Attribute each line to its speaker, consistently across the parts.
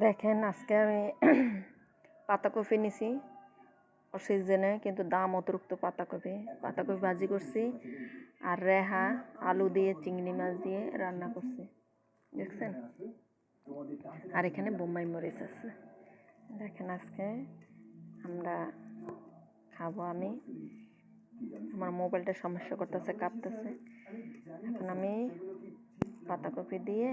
Speaker 1: দেখেন আজকে আমি পাতাকপি নিছি সিজনে, কিন্তু দাম অতিরিক্ত পাতাকপি পাতাকপি ভাজি করছি আর রেহা, আলু দিয়ে, চিংড়ি মাছ দিয়ে রান্না করছি। দেখছেন? আর এখানে বোম্বাই মরিচ আছে। দেখেন আজকে আমরা খাব আমি। আমার মোবাইলটা সমস্যা করতেছে, কাঁপতেছে। এখন আমি পাতাকপি দিয়ে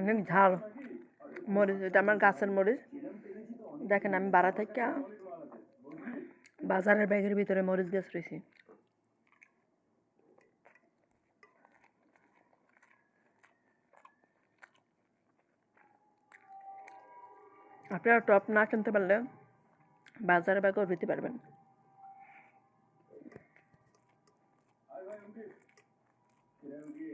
Speaker 1: অনেক ঝাল মরিচ, এটা আমার গাছের মরিচ। দেখেন, আমি বাড়া থেকে বাজারের ব্যাগের ভিতরে মরিচ গাছ রয়েছি। আপনারা টপ না কিনতে পারলে বাজারে ব্যাগও দিতে পারবেন।
Speaker 2: টানতে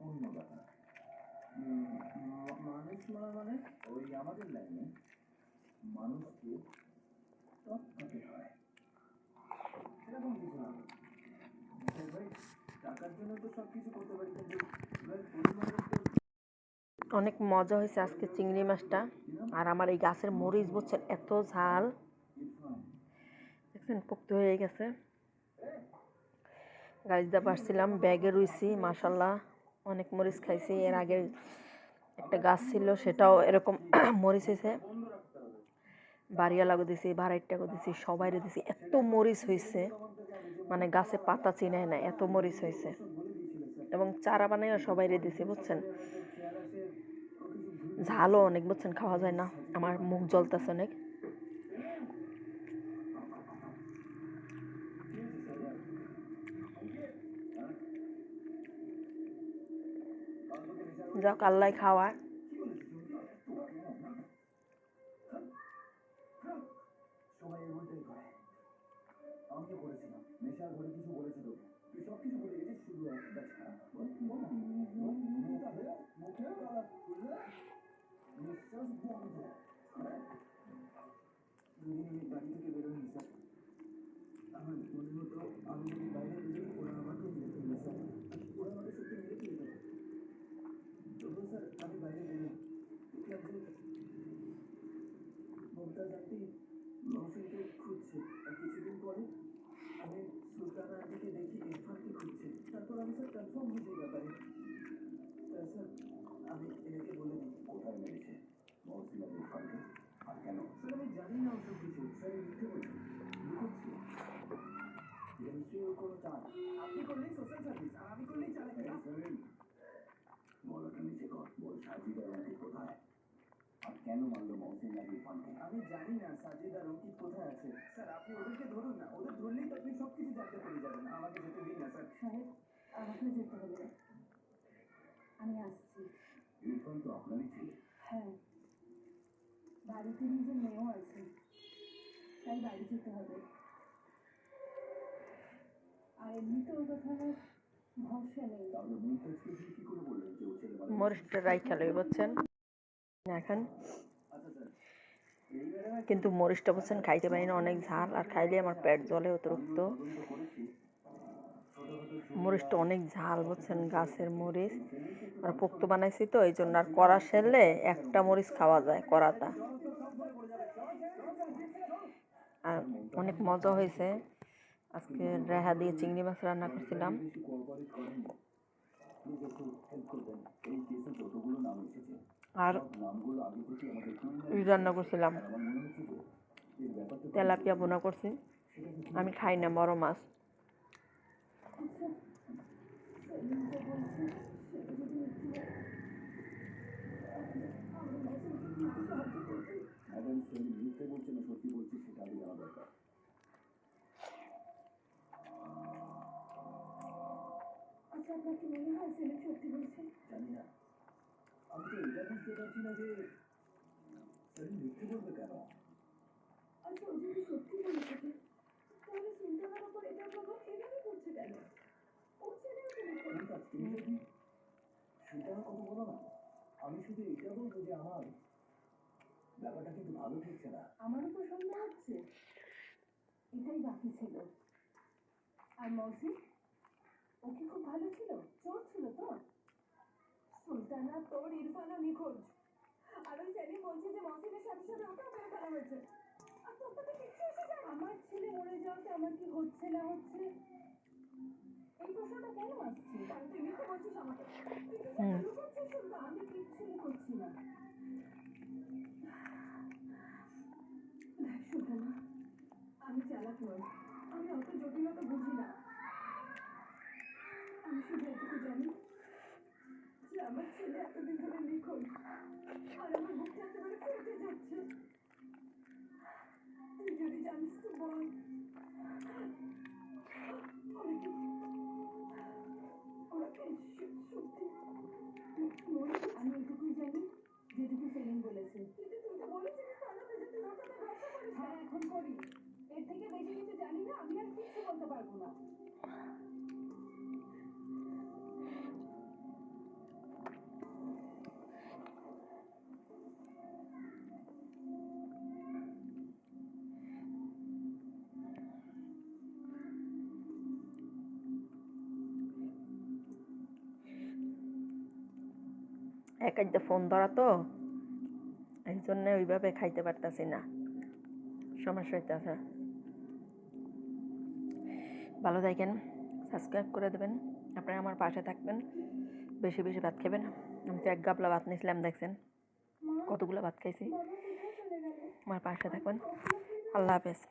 Speaker 2: অন্য ব্যাপার মানুষকে মানুষ মানে ওই আমাদের লাইনে মানুষকে হয় সেরকম কিছু না ভাই টাকার জন্য তো সব কিছু করতে পারি কিন্তু ভাই পরিবারের তো
Speaker 1: অনেক মজা হয়েছে আজকে চিংড়ি মাছটা। আর আমার এই গাছের মরিচ বুঝছেন এত ঝাল। দেখছেন, পোক্ত হয়ে গেছে। গাড়িতে পারছিলাম, ব্যাগে রুইছি মাসাল্লাহ অনেক মরিচ খাইছি। এর আগে একটা গাছ ছিল, সেটাও এরকম মরিচ হয়েছে। বাড়িয়া লাগো দিছি, ভাড়াইটাকে দিছি সবাই দিছি। এত মরিচ হয়েছে। মানে গাছে পাতা চিনায় না, এত মরিচ হয়েছে। এবং চারা বানাইও সবাই দিছি, বুঝছেন? ঝালও অনেক, বুঝছেন? খাওয়া যায় না। আমার মুখ জ্বলতেছে অনেক। যাক আল্লাহ খাওয়া।
Speaker 2: সবাই আমিও করেছিলাম। নেশার ঘরে কিছু বলেছি তোকে তুই সব কিছু বলে গেছিস শুধু একটা ছাড়া মুখে নিঃশ্বাস বন্ধ। আমি বাড়ি থেকে বেরোনি স্যার আমার মনে আমি যদি বাইরে বেরোই, ওরা আমাকে মেরে ফেলবে স্যার ওরা আমাকে সত্যি মেরে ফেলবে তবুও স্যার, আমি বাইরে বেরোই যে মমতাজ আন্টি মৌসুমকে খুঁজছে। আর কিছুদিন পরে আমি সুলতানা আন্টিকে দেখি, ইরফানকে খুঁজছে। তারপর আমি, স্যার কনফার্ম হয়েছি ব্যাপারে। স্যার আমি এনাকে বলে কোথায় মেরেছে মৌসুম আর আর কেন? স্যার, আমি জানি না ওসব কিছু। স্যার, আমি মিথ্যে বলছি। কোনো চাল আপনি করলেই সোশ্যাল সার্ভিস আর আমি করলেই চালাকি বলাটা নিচে কর বল সাজিদার আন্টি কোথায় আর কেন মারলো মহসিন ইরফানকে আমি জানি না সাজিদ আর অঙ্কিত কোথায় আছে। স্যার আপনি ওদেরকে ধরুন না ওদের ধরলেই তো আপনি সব কিছু জানতে পেরে যাবেন। আমাকে যেতে দিন না স্যার।
Speaker 3: সাহেব আমাকে যেতে হবে। আমি আসছি।
Speaker 2: ইরফান তো আপনারই ছিল।
Speaker 3: হ্যাঁ বাড়িতে নিজের মেয়েও আছে। তাই বাড়ি যেতে হবে। আর এমনিতে ওর কথা ভরসা নেই।
Speaker 2: তাহলে মুমতাজকে দিয়ে কি করে বললেন যে ও ছেলে মানে
Speaker 1: মরিচটা রাই খেলো বুঝছেন? এখন। কিন্তু মরিচটা বুঝছেন খাইতে পারি না, অনেক ঝাল, আর খাইলে আমার পেট জ্বলে অতিরিক্ত। মরিচটা অনেক ঝাল বুঝছেন গাছের মরিচ। আর পোক্ত বানাইছি তো, এই জন্য আর কড়া সেরলে একটা মরিচ খাওয়া যায়, কড়াটা। আর অনেক মজা হয়েছে। আজকে রেহা দিয়ে চিংড়ি মাছ রান্না করছিলাম। আর রান্না করছিলাম তেলাপিয়া বোনা করছি। আমি খাই না বড় মাছ
Speaker 2: ম্যাডাম সেলিম মিথ্যে বলছে না সত্যি বলছে সেটা আগে জানা দরকার
Speaker 3: আচ্ছা আপনার কি মনে হয় সেলিম সত্যি বলছে
Speaker 2: জানি না আমি তো এটা বুঝতে পারছি না যে মিথ্যে বলবে কেন
Speaker 3: আচ্ছা ও যদি সত্যি বলে থাকে তাহলে সুলতানার উপর এটার প্রভাব এভাবে পড়ছে কেন তো
Speaker 2: তুমি কথা বলো না আমি শুধু এটা বলব যে আমার ব্যাপারটা কিন্তু ভালো ঠেকছে না
Speaker 3: আমার উপর সন্দেহ হচ্ছে এটাই বাকি ছিল আর মৌসি ও কি খুব ভালো ছিল চোর ছিল তো সুলতানা তোর ইরফানা নিখোঁজ আর ওই সেলিম বলছে যে মৌসিনের সাথে সাথে ওটাও মেরে ফেলা হয়েছে। আর তোর তাতে কিচ্ছু এসে যায় আমার ছেলে মরে যাওয়াতে আমার কি হচ্ছে না হচ্ছে? এই প্রশ্নটা কেন আসছে? কারণ তুই মিথ্যে বলছিস আমাকে। তুই কিছু
Speaker 1: হুম।
Speaker 3: লুকোচ্ছিস শুধু? আমি কিচ্ছু লুকোচ্ছি না। সুলতানা আমি চালাক নই। আমি অত জটিলতা বুঝি না আমি শুধু এটুকু জানি যে আমার ছেলে এতদিন ধরে নিখোঁজ। আর আমার বুকটা একেবারে ফেটে যাচ্ছে। তুই যদি জানিস তো বল। আমি এটুকুই জানি যেটুকু সেলিম বলেছে। কিন্তু তুই তো বলেছিলিস তাহলে যে তুই ওর সাথে ব্যবসা করিস। হ্যাঁ এখন করি। এর থেকে বেশি কিছু জানি না আমি আর কিচ্ছু বলতে পারব না।
Speaker 1: এক একটা ফোন ধরা তো, এই জন্য ওইভাবে খাইতে পারতাছি না। সমস্যা হইতেছে। ভালো থাকেন, সাবস্ক্রাইব করে দেবেন, আপনারা আমার পাশে থাকবেন, বেশি বেশি ভাত খাবেন। আমি তো এক গাবলা ভাত নিয়েছিলাম দেখছেন? কতগুলো ভাত খাইছি? আমার পাশে থাকবেন। আল্লাহ হাফেজ।